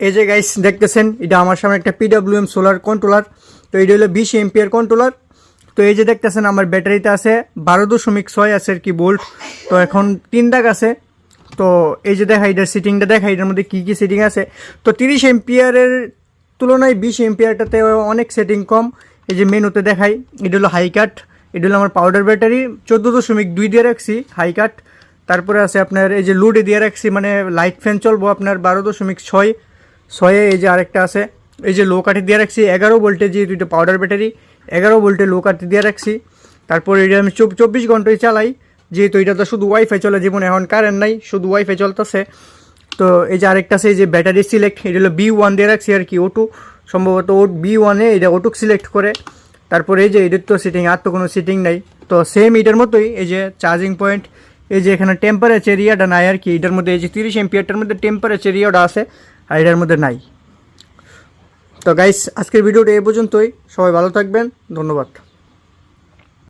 এই যে গাইস দেখতেছেন, এটা আমার সামনে একটা পিডাব্লিউএম সোলার কন্ট্রোলার তো এটা হলো বিশ এমপিয়ার কন্ট্রোলার তো এই যে দেখতেছেন, আমার ব্যাটারিতে আছে বারো দশমিক ছয় আছে আর কি বোল্ট তো এখন তিন দাগ আছে। তো এই যে দেখা, এটার সিটিংটা দেখা, এটার মধ্যে কী কী সেটিং আছে। তো তিরিশ এমপিয়ারের তুলনায় বিশ এমপিয়ারটাতে অনেক সেটিং কম। এই যে মেনুতে দেখাই, এটা হলো হাই কাট এটা হলো আমার পাউডার ব্যাটারি চোদ্দ দশমিক দুই দিয়ে রাখছি হাই কাট তারপরে আছে আপনার এই যে লুডে দিয়ে রাখছি মানে লাইট ফ্যান চলবো আপনার বারো দশমিক ছয়। ছয়ে এই যে আরেকটা আছে, এই যে লো কাঠে দিয়ে রাখছি, এগারো ভোল্টে যে এটা পাউডার ব্যাটারি এগারো ভোল্টে লো কাঠে দিয়ে রাখছি। তারপর এটা আমি চব- চব্বিশ ঘন্টায় চালাই, যেহেতু এটা তো শুধু ওয়াইফাই চলে জীবনে এখন কারেন্ট নাই, শুধু ওয়াইফাই চলতেছে। তো এই যে আরেকটা আছে, এই যে ব্যাটারি সিলেক্ট এটা হলো বি ওয়ান দিয়ে রাখছি আর কি ওটু সম্ভবত ও বি ওয়ানে এটা ওটুক সিলেক্ট করে। তারপরে এই যে এটার তো সিটিং আর তো কোনো সিটিং নাই। তো সেম এটার মতোই, এই যে চার্জিং পয়েন্ট এই যে এখানে টেম্পারেচার ইয়াটা নাই আর কি, এটার মধ্যে এই যে তিরিশ এমপিয়ারটার মধ্যে টেম্পারেচার ইয়াটা আছে। আর এটার মধ্যে নাই। তো গাইস আজকের ভিডিওটা এ পর্যন্তই। সবাই ভালো থাকবেন। ধন্যবাদ।